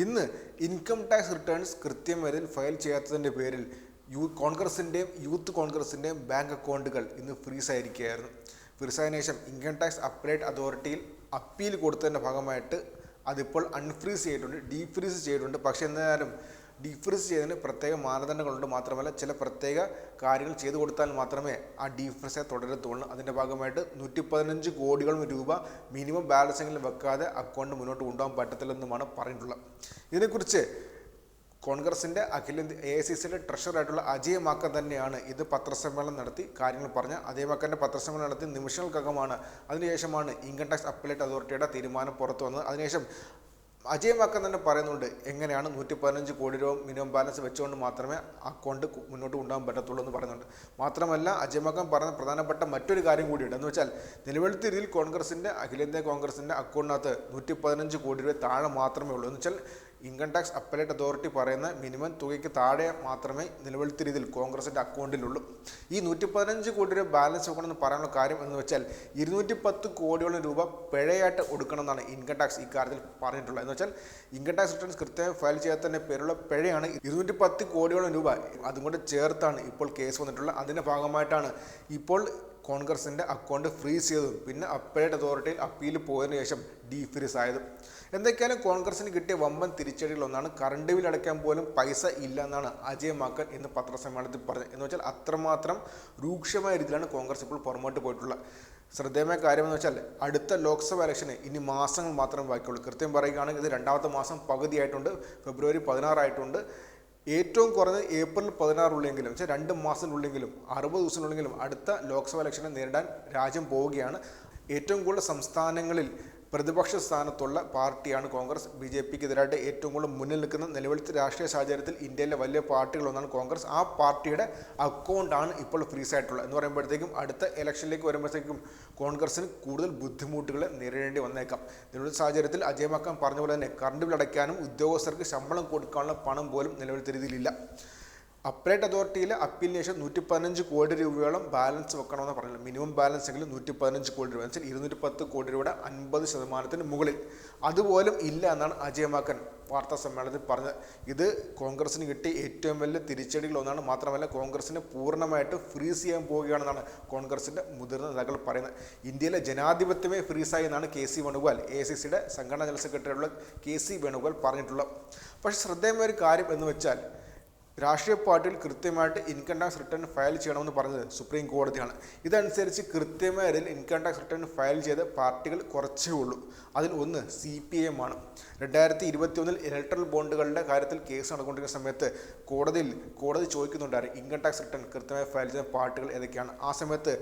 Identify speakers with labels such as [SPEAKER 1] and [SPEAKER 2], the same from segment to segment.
[SPEAKER 1] ഇന്ന് income tax returns കൃത്യം വരിൽ file ചെയ്യാത്തതിന്റെ പേരിൽ യൂ കോൺഗ്രസിന്റെയും യൂത്ത് കോൺഗ്രസിന്റെയും ബാങ്ക് അക്കൗണ്ടുകൾ ഇന്ന് ഫ്രീസ് ആയിരിക്കുകയായിരുന്നു ഫ്രീസായതിനു ശേഷം ഇൻകം ടാക്സ് അപ്ഡേറ്റ് അതോറിറ്റിയിൽ അപ്പീൽ കൊടുത്തതിന്റെ ഭാഗമായിട്ട് അതിപ്പോൾ അൺഫ്രീസ് ചെയ്തിട്ടുണ്ട് ഡീഫ്രീസ് ചെയ്തിട്ടുണ്ട്. പക്ഷേ എന്നാലും ഡീഫ്രീസ് ചെയ്തതിന് പ്രത്യേക മാനദണ്ഡങ്ങളുണ്ട് മാത്രമല്ല ചില പ്രത്യേക കാര്യങ്ങൾ ചെയ്തു കൊടുത്താൽ മാത്രമേ ആ ഡീഫ്രീസെ തുടരത്തുള്ളൂ. അതിന്റെ ഭാഗമായിട്ട് നൂറ്റി പതിനഞ്ച് കോടികളും രൂപ മിനിമം ബാലൻസെങ്കിലും വെക്കാതെ അക്കൗണ്ട് മുന്നോട്ട് കൊണ്ടുപോകാൻ പറ്റത്തില്ലെന്നുമാണ് പറഞ്ഞിട്ടുള്ളത്. ഇതിനെക്കുറിച്ച് കോൺഗ്രസിന്റെ അഖിലേന്ത്യ എ ഐ സി സിയുടെ ട്രഷറായിട്ടുള്ള അജയ് മാക്കൻ തന്നെയാണ് ഇത് പത്രസമ്മേളനം നടത്തി കാര്യങ്ങൾ പറഞ്ഞ. അജയ് മാക്കന്റെ പത്രസമ്മേളനം നടത്തി നിമിഷങ്ങൾക്കകമാണ് അതിനുശേഷമാണ് ഇൻകം ടാക്സ് അപ്പലേറ്റ് അതോറിറ്റിയുടെ തീരുമാനം പുറത്തു വന്നത്. അതിനുശേഷം അജയ് മാക്കൻ തന്നെ പറയുന്നുണ്ട് എങ്ങനെയാണ് നൂറ്റി പതിനഞ്ച് കോടി രൂപ മിനിമം ബാലൻസ് വെച്ചുകൊണ്ട് മാത്രമേ അക്കൗണ്ട് മുന്നോട്ട് കൊണ്ടുപോകാൻ പറ്റത്തുള്ളൂ എന്ന് പറയുന്നുണ്ട്. മാത്രമല്ല അജയ് മാക്കൻ പറഞ്ഞ പ്രധാനപ്പെട്ട മറ്റൊരു കാര്യം കൂടിയുണ്ട്. എന്ന് വെച്ചാൽ നിലവിലത്തെ രീതിയിൽ കോൺഗ്രസിന്റെ അഖിലേന്ത്യാ കോൺഗ്രസിന്റെ അക്കൗണ്ടിനകത്ത് നൂറ്റി പതിനഞ്ച് കോടി രൂപ താഴെ മാത്രമേ ഉള്ളൂ. എന്ന് വെച്ചാൽ ഇൻകം ടാക്സ് അപ്പലേറ്റ് അതോറിറ്റി പറയുന്ന മിനിമം തുകയ്ക്ക് താഴെ മാത്രമേ നിലവിലത്തെ രീതിയിൽ കോൺഗ്രസിന്റെ അക്കൗണ്ടിലുള്ളൂ. ഈ നൂറ്റി പതിനഞ്ച് കോടി രൂപ ബാലൻസ് വെക്കണമെന്ന് പറയാനുള്ള കാര്യം എന്ന് വെച്ചാൽ ഇരുന്നൂറ്റി പത്ത് കോടിയോളം രൂപ പിഴയായിട്ട് കൊടുക്കണമെന്നാണ് ഇൻകം ടാക്സ് ഇക്കാര്യത്തിൽ പറഞ്ഞിട്ടുള്ളത്. എന്ന് വെച്ചാൽ ഇൻകം ടാക്സ് റിട്ടേൺസ് കൃത്യമായി ഫയൽ ചെയ്യാത്തതിന്റെ പേരുള്ള പിഴയാണ് ഇരുന്നൂറ്റി പത്ത് കോടിയോളം രൂപ അതും കൂടെ ചേർത്താണ് ഇപ്പോൾ കേസ് വന്നിട്ടുള്ളത്. അതിന്റെ ഭാഗമായിട്ടാണ് ഇപ്പോൾ കോൺഗ്രസിന്റെ അക്കൗണ്ട് ഫ്രീസ് ചെയ്തതും പിന്നെ അപ്പലേറ്റ് അതോറിറ്റിയിൽ അപ്പീൽ പോയതിനു ശേഷം ഡീഫ്രീസ് ആയതും. എന്തൊക്കെയാലും കോൺഗ്രസിന് കിട്ടിയ വമ്പൻ തിരിച്ചടികളൊന്നാണ് കറണ്ട് ബിൽ അടയ്ക്കാൻ പോലും പൈസ ഇല്ല എന്നാണ് അജയ് മാക്കൻ ഇന്ന് പത്രസമ്മേളനത്തിൽ പറഞ്ഞത്. എന്ന് വെച്ചാൽ അത്രമാത്രം രൂക്ഷമായ രീതിയിലാണ് കോൺഗ്രസ് ഇപ്പോൾ പുറമോട്ട് പോയിട്ടുള്ളത്. ശ്രദ്ധേയമായ കാര്യമെന്ന് വെച്ചാൽ അടുത്ത ലോക്സഭ ഇലക്ഷന് ഇനി മാസങ്ങൾ മാത്രം ബാക്കിയുള്ളൂ. കൃത്യം പറയുകയാണെങ്കിൽ ഇത് രണ്ടാമത്തെ മാസം പകുതിയായിട്ടുണ്ട്. ഫെബ്രുവരി പതിനാറായിട്ടുണ്ട്. ഏറ്റവും കുറഞ്ഞത് ഏപ്രിൽ പതിനാറുള്ളെങ്കിലും വെച്ചാൽ രണ്ട് മാസത്തിനുള്ളെങ്കിലും അറുപത് ദിവസത്തിനുള്ളെങ്കിലും അടുത്ത ലോക്സഭാ ഇലക്ഷനെ നേരിടാൻ രാജ്യം പോവുകയാണ്. ഏറ്റവും കൂടുതൽ സംസ്ഥാനങ്ങളിൽ പ്രതിപക്ഷ സ്ഥാനത്തുള്ള പാർട്ടിയാണ് കോൺഗ്രസ്. ബി ജെ പിക്ക് എതിരായിട്ട് ഏറ്റവും കൂടുതൽ മുന്നിൽ നിൽക്കുന്ന നിലവിലത്തെ രാഷ്ട്രീയ സാഹചര്യത്തിൽ ഇന്ത്യയിലെ വലിയ പാർട്ടികളൊന്നാണ് കോൺഗ്രസ്. ആ പാർട്ടിയുടെ അക്കൗണ്ടാണ് ഇപ്പോൾ ഫ്രീസ് ആയിട്ടുള്ളത് എന്ന് പറയുമ്പോഴത്തേക്കും അടുത്ത ഇലക്ഷനിലേക്ക് വരുമ്പോഴത്തേക്കും കോൺഗ്രസിന് കൂടുതൽ ബുദ്ധിമുട്ടുകൾ നേരിടേണ്ടി വന്നേക്കാം. നിലവിലെ സാഹചര്യത്തിൽ അജയ് മക്കാൻ പറഞ്ഞ പോലെ തന്നെ കറണ്ട് ബിൽ അടയ്ക്കാനും ഉദ്യോഗസ്ഥർക്ക് ശമ്പളം കൊടുക്കാനുള്ള പണം പോലും നിലവിലത്തെ രീതിയിലില്ല. അപ്പലേറ്റ് അതോറിറ്റിയിൽ അപ്പീലിന് ശേഷം നൂറ്റി പതിനഞ്ച് കോടി രൂപയോളം ബാലൻസ് വെക്കണമെന്ന് പറഞ്ഞില്ല. മിനിമം ബാലൻസ് എങ്കിലും നൂറ്റി പതിനഞ്ച് കോടി രൂപ. വെച്ചാൽ ഇരുന്നൂറ്റി പത്ത് കോടി രൂപയുടെ അൻപത് ശതമാനത്തിന് മുകളിൽ. അതുപോലും ഇല്ല എന്നാണ് അജയ് മാക്കൻ വാർത്താ സമ്മേളനത്തിൽ പറഞ്ഞത്. ഇത് കോൺഗ്രസിന് കിട്ടിയ ഏറ്റവും വലിയ തിരിച്ചടികളൊന്നാണ് മാത്രമല്ല കോൺഗ്രസിനെ പൂർണമായിട്ട് ഫ്രീസ് ചെയ്യാൻ പോവുകയാണെന്നാണ് കോൺഗ്രസിന്റെ മുതിർന്ന നേതാക്കൾ പറയുന്നത്. ഇന്ത്യയിലെ ജനാധിപത്യമേ ഫ്രീസായി എന്നാണ് K C Venugopal A C സിയുടെ സംഘടനാ ജനറൽ സെക്രട്ടറിയുള്ള കെ സി വേണുഗോപാൽ പറഞ്ഞിട്ടുള്ളത്. പക്ഷേ ശ്രദ്ധേയമായ ഒരു കാര്യം എന്ന് വെച്ചാൽ രാഷ്ട്രീയ പാർട്ടികൾ കൃത്യമായിട്ട് ഇൻകം ടാക്സ് റിട്ടേൺ ഫയൽ ചെയ്യണമെന്ന് പറഞ്ഞത് സുപ്രീം കോടതിയാണ് ഇതനുസരിച്ച് കൃത്യമായ രീതിയിൽ ഇൻകം ടാക്സ് റിട്ടേൺ ഫയൽ ചെയ്ത പാർട്ടികൾ കുറച്ചേ ഉള്ളൂ. അതിൽ ഒന്ന് സി പി എം ആണ്. രണ്ടായിരത്തി ഇരുപത്തി ഒന്നിൽ ഇലക്ട്രൽ ബോണ്ടുകളുടെ കാര്യത്തിൽ കേസ് നടന്നുകൊണ്ടിരിക്കുന്ന സമയത്ത് കോടതിയിൽ കോടതി ചോദിക്കുന്നുണ്ടായിരുന്നു ഇൻകം ടാക്സ് റിട്ടേൺ കൃത്യമായി ഫയൽ ചെയ്ത പാർട്ടികൾ ഏതൊക്കെയാണ്? ആ സമയത്ത്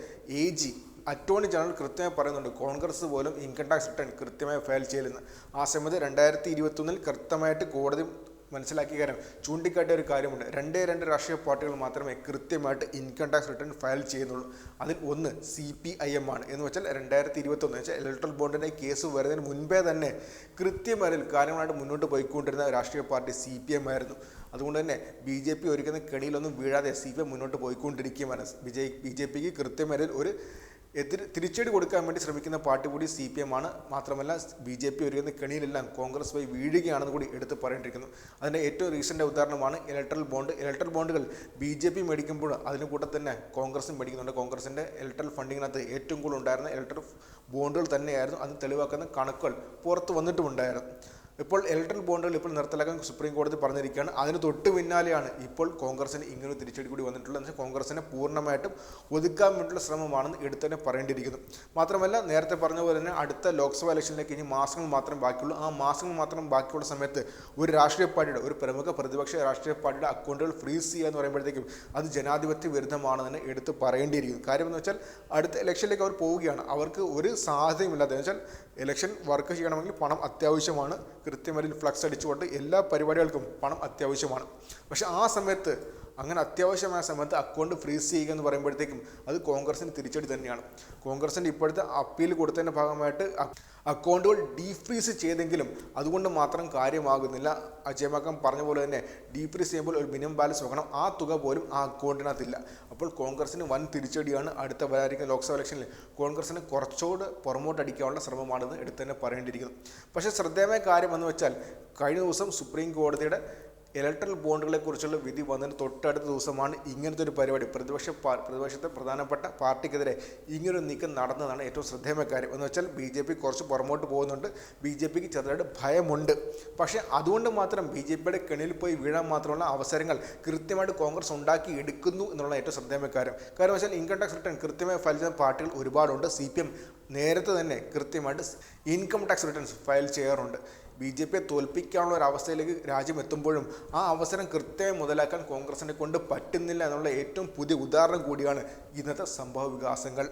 [SPEAKER 1] എ ജി അറ്റോർണി ജനറൽ കൃത്യമായി പറയുന്നുണ്ട് കോൺഗ്രസ് പോലും ഇൻകം ടാക്സ് റിട്ടേൺ കൃത്യമായി ഫയൽ ചെയ്യലെന്ന് ആ സമയത്ത് രണ്ടായിരത്തി ഇരുപത്തൊന്നിൽ കൃത്യമായിട്ട് കോടതി മനസ്സിലാക്കിയ കാര്യം. ചൂണ്ടിക്കാട്ടിയ ഒരു കാര്യമുണ്ട്. രണ്ടേ രണ്ട് രാഷ്ട്രീയ പാർട്ടികൾ മാത്രമേ കൃത്യമായിട്ട് ഇൻകം ടാക്സ് റിട്ടേൺ ഫയൽ ചെയ്യുന്നുള്ളൂ. അതിൽ ഒന്ന് സി പി ഐ എം ആണ്. എന്ന് വെച്ചാൽ രണ്ടായിരത്തി ഇരുപത്തൊന്ന് വെച്ചാൽ ഇലക്ട്രൽ ബോണ്ടിന്റെ കേസ് വരുന്നതിന് മുൻപേ തന്നെ കൃത്യമായി കാര്യങ്ങളായിട്ട് മുന്നോട്ട് പോയിക്കൊണ്ടിരുന്ന രാഷ്ട്രീയ പാർട്ടി സി പി എം ആയിരുന്നു. അതുകൊണ്ട് തന്നെ ബി ജെ പി ഒരുക്കുന്ന കെണിയിലൊന്നും വീഴാതെ സി പി എം മുന്നോട്ട് പോയിക്കൊണ്ടിരിക്കുകയാണ്. ബി ജെ ബി ജെ പിക്ക് കൃത്യമായി ഒരു എതിർ തിരിച്ചടി കൊടുക്കാൻ വേണ്ടി ശ്രമിക്കുന്ന പാർട്ടി കൂടി സി പി എം ആണ്. മാത്രമല്ല ബി ജെ പി ഒരുക്കുന്ന കെണിയിലെല്ലാം കോൺഗ്രസ് പോയി വീഴുകയാണെന്ന് കൂടി എടുത്ത് പറയേണ്ടിയിരിക്കുന്നു. അതിന്റെ ഏറ്റവും റീസെന്റ് ഉദാഹരണമാണ് ഇലക്ട്രൽ ബോണ്ട്. ഇലക്ട്രൽ ബോണ്ടുകൾ ബി ജെ പി മേടിക്കുമ്പോൾ അതിന് കൂടെ തന്നെ കോൺഗ്രസും മേടിക്കുന്നുണ്ട്. കോൺഗ്രസിന്റെ ഇലക്ട്രൽ ഫണ്ടിങ്ങിനകത്ത് ഏറ്റവും കൂടുതൽ ഉണ്ടായിരുന്ന ഇലക്ട്രൽ ബോണ്ടുകൾ തന്നെയായിരുന്നു. അത് തെളിവാക്കുന്ന കണക്കുകൾ പുറത്ത് വന്നിട്ടുമുണ്ടായിരുന്നു. ഇപ്പോൾ ഇലക്ട്രൽ ബോണ്ടുകൾ ഇപ്പോൾ നിർത്തലാക്കാൻ സുപ്രീം കോടതി പറഞ്ഞിരിക്കുകയാണ്. അതിന് തൊട്ട് പിന്നാലെയാണ് ഇപ്പോൾ കോൺഗ്രസിന് ഇങ്ങനെ തിരിച്ചടി കൂടി വന്നിട്ടുള്ളത്. എന്ന് വെച്ചാൽ കോൺഗ്രസിനെ പൂർണമായിട്ടും ഒതുക്കാൻ വേണ്ടിയുള്ള ശ്രമമാണെന്ന് എടുത്ത് തന്നെ പറയേണ്ടിയിരിക്കുന്നു. മാത്രമല്ല നേരത്തെ പറഞ്ഞ പോലെ തന്നെ അടുത്ത ലോക്സഭാ ഇലക്ഷനിലേക്ക് ഇനി മാസങ്ങൾ മാത്രം ബാക്കിയുള്ളൂ. ആ മാസങ്ങൾ മാത്രം ബാക്കിയുള്ള സമയത്ത് ഒരു രാഷ്ട്രീയ പാർട്ടിയുടെ ഒരു പ്രമുഖ പ്രതിപക്ഷ രാഷ്ട്രീയ പാർട്ടിയുടെ അക്കൗണ്ടുകൾ ഫ്രീസ് ചെയ്യുക എന്ന് പറയുമ്പോഴത്തേക്കും അത് ജനാധിപത്യ വിരുദ്ധമാണെന്ന് തന്നെ എടുത്ത് പറയേണ്ടിയിരിക്കുന്നു. കാര്യം എന്ന് വെച്ചാൽ അടുത്ത ഇലക്ഷനിലേക്ക് അവർ പോവുകയാണ്. അവർക്ക് ഒരു സാധ്യതയുമില്ലാതെ വെച്ചാൽ ഇലക്ഷൻ വർക്ക് ചെയ്യണമെങ്കിൽ പണം അത്യാവശ്യമാണ്. കൃത്യമായി ഫ്ലക്സ് അടിച്ചുകൊണ്ട് എല്ലാ പരിപാടികൾക്കും പണം അത്യാവശ്യമാണ്. പക്ഷെ ആ സമയത്ത് അങ്ങനെ അത്യാവശ്യമായ സമയത്ത് അക്കൗണ്ട് ഫ്രീസ് ചെയ്യുക എന്ന് പറയുമ്പോഴത്തേക്കും അത് കോൺഗ്രസിന് തിരിച്ചടി തന്നെയാണ്. കോൺഗ്രസിന്റെ ഇപ്പോഴത്തെ അപ്പീൽ കൊടുത്തതിന്റെ ഭാഗമായിട്ട് അക്കൗണ്ടുകൾ ഡീഫ്രീസ് ചെയ്തെങ്കിലും അതുകൊണ്ട് മാത്രം കാര്യമാകുന്നില്ല. അജയമാക്കം പറഞ്ഞ പോലെ തന്നെ ഡീഫ്രീസ് ചെയ്യുമ്പോൾ ഒരു മിനിമം ബാലൻസ് വെക്കണം. ആ തുക പോലും ആ അക്കൗണ്ടിനകത്തില്ല. അപ്പോൾ കോൺഗ്രസിന് വൻ തിരിച്ചടിയാണ് അടുത്ത വരാനിരിക്കുന്ന ലോക്സഭ ഇലക്ഷനിൽ. കോൺഗ്രസിന് കുറച്ചുകൂടെ പുറമോട്ട് അടിക്കാനുള്ള ശ്രമമാണെന്ന് എടുത്തു തന്നെ പറയേണ്ടിയിരിക്കുന്നു. പക്ഷേ ശ്രദ്ധേയമായ കാര്യം എന്ന് വെച്ചാൽ കഴിഞ്ഞ ദിവസം സുപ്രീം കോടതിയുടെ ഇലക്ട്രൽ ബോണ്ടുകളെക്കുറിച്ചുള്ള വിധി വന്നതിന് തൊട്ടടുത്ത ദിവസമാണ് ഇങ്ങനത്തെ ഒരു പരിപാടി. പ്രതിപക്ഷ പ്രതിപക്ഷത്തെ പ്രധാനപ്പെട്ട പാർട്ടിക്കെതിരെ ഇങ്ങനൊരു നീക്കം നടന്നതാണ് ഏറ്റവും ശ്രദ്ധേയമായ കാര്യം. എന്ന് വെച്ചാൽ ബി ജെ പി കുറച്ച് പുറമോട്ട് പോകുന്നുണ്ട്. ബി ജെ പിക്ക് ചെറുതായിട്ട് ഭയമുണ്ട്. പക്ഷേ അതുകൊണ്ട് മാത്രം ബി ജെ പിയുടെ കെണിയിൽ പോയി വീഴാൻ മാത്രമുള്ള അവസരങ്ങൾ കൃത്യമായിട്ട് കോൺഗ്രസ് ഉണ്ടാക്കി എടുക്കുന്നു എന്നുള്ള ഏറ്റവും ശ്രദ്ധേയമായ കാര്യം. കാരണം വെച്ചാൽ ഇൻകം ടാക്സ് റിട്ടേൺ കൃത്യമായി ഫയൽ ചെയ്യുന്ന പാർട്ടികൾ ഒരുപാടുണ്ട്. സി പി എം നേരത്തെ തന്നെ കൃത്യമായിട്ട് ഇൻകം ടാക്സ് റിട്ടേൺസ് ഫയൽ ചെയ്യാറുണ്ട്. ബി ജെ പിയെ തോൽപ്പിക്കാനുള്ള ഒരു അവസ്ഥയിലേക്ക് രാജ്യം എത്തുമ്പോഴും ആ അവസരം കൃത്യമായി മുതലാക്കാൻ കോൺഗ്രസിനെ കൊണ്ട് പറ്റുന്നില്ല എന്നുള്ള ഏറ്റവും പുതിയ ഉദാഹരണം കൂടിയാണ് ഇന്നത്തെ സംഭവ വികാസങ്ങൾ.